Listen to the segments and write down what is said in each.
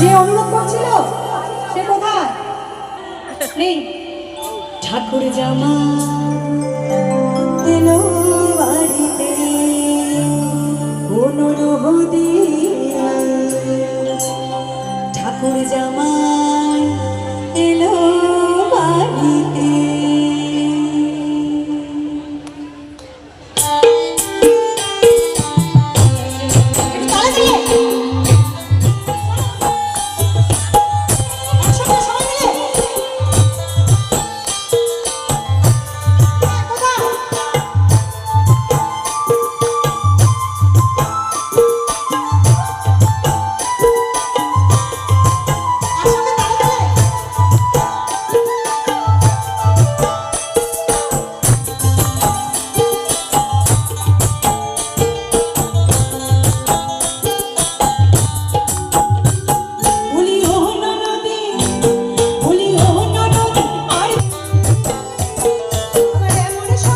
যে অনুরোধ করছিল সে কোথায়? নেই। ঠাকুর জামা বাড়িতে ঠাকুর জামা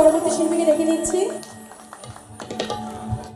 পরবর্তী শিল্পীকে দেখে নিচ্ছি।